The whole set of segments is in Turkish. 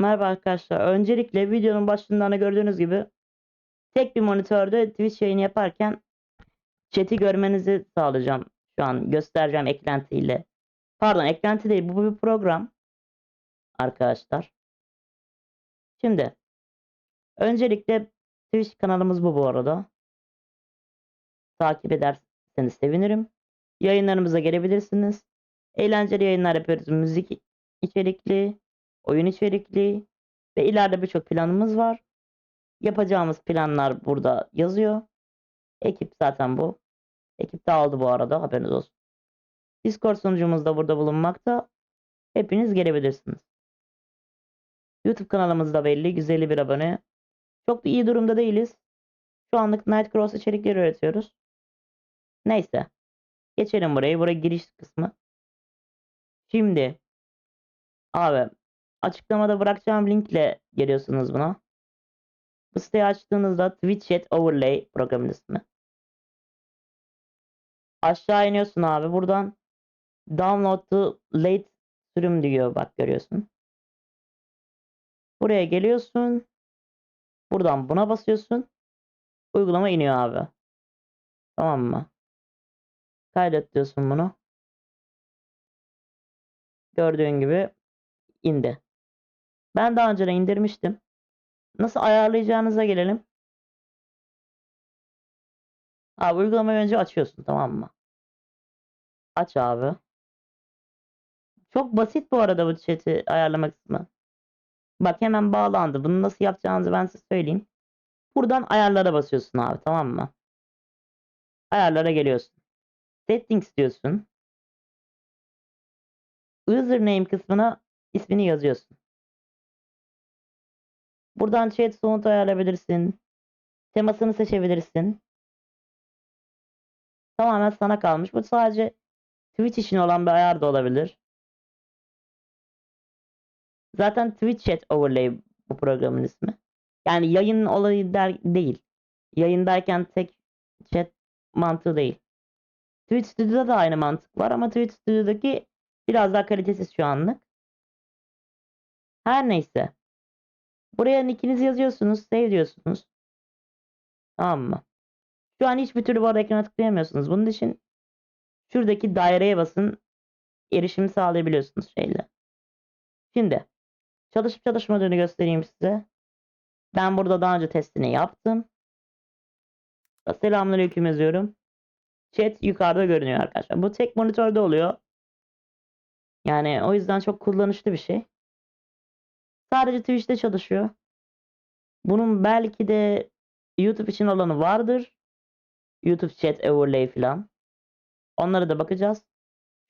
Merhaba arkadaşlar. Öncelikle videonun başından da gördüğünüz gibi tek bir monitörde Twitch yayını yaparken chat'i görmenizi sağlayacağım. Şu an göstereceğim eklentiyle. Pardon eklenti değil bu bir program. Arkadaşlar. Şimdi öncelikle Twitch kanalımız bu bu arada. Takip ederseniz sevinirim. Yayınlarımıza gelebilirsiniz. Eğlenceli yayınlar yapıyoruz. Müzik içerikli, oyun içerikli ve ileride birçok planımız var. Yapacağımız planlar burada yazıyor. Ekip zaten bu. Ekip dağıldı bu arada haberiniz olsun. Discord sunucumuz da burada bulunmakta. Hepiniz gelebilirsiniz. YouTube kanalımız da belli. 151 abone. Çok da iyi durumda değiliz. Şu anlık Nightcross içerikleri üretiyoruz. Neyse. Geçelim burayı. Buraya giriş kısmı. Şimdi abi açıklamada bırakacağım linkle geliyorsunuz buna. Bu siteyi açtığınızda Twitch Chat Overlay programın ismi. Aşağı iniyorsun abi. Buradan Download to Late sürüm diyor. Bak görüyorsun. Buraya geliyorsun. Buradan buna basıyorsun. Uygulama iniyor abi. Tamam mı? Kaydet diyorsun bunu. Gördüğün gibi indi. Ben daha önce de indirmiştim. Nasıl ayarlayacağınıza gelelim. Abi uygulamayı önce açıyorsun tamam mı? Aç abi. Çok basit bu arada bu chat'i ayarlamak kısmı. Bak hemen bağlandı. Bunu nasıl yapacağınızı ben size söyleyeyim. Buradan ayarlara basıyorsun abi tamam mı? Ayarlara geliyorsun. Settings diyorsun. Username kısmına ismini yazıyorsun. Buradan chat sound ayarlayabilirsin. Temasını seçebilirsin. Tamamen sana kalmış. Bu sadece Twitch için olan bir ayar da olabilir. Zaten Twitch Chat Overlay bu programın ismi. Yani yayın olayı der, değil. Yayındayken tek chat mantığı değil. Twitch Studio'da da aynı mantık var ama Twitch Studio'daki biraz daha kalitesiz şu anlık. Her neyse. Buraya nickinizi yazıyorsunuz, save diyorsunuz. Tamam mı? Şu an hiçbir türlü bu arada ekrana tıklayamıyorsunuz. Bunun için şuradaki daireye basın. Erişimi sağlayabiliyorsunuz şeyle. Şimdi çalışıp çalışmadığını göstereyim size. Ben burada daha önce testini yaptım. Selamünaleyküm yazıyorum. Chat yukarıda görünüyor arkadaşlar. Bu tek monitörde oluyor. Yani o yüzden çok kullanışlı bir şey. Sadece Twitch'te çalışıyor. Bunun belki de YouTube için olanı vardır. YouTube chat overlay falan. Onlara da bakacağız.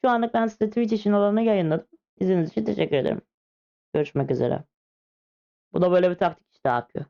Şu anlık ben size Twitch için olanı yayınladım. İzlediğiniz için teşekkür ederim. Görüşmek üzere. Bu da böyle bir taktik işte akıyor.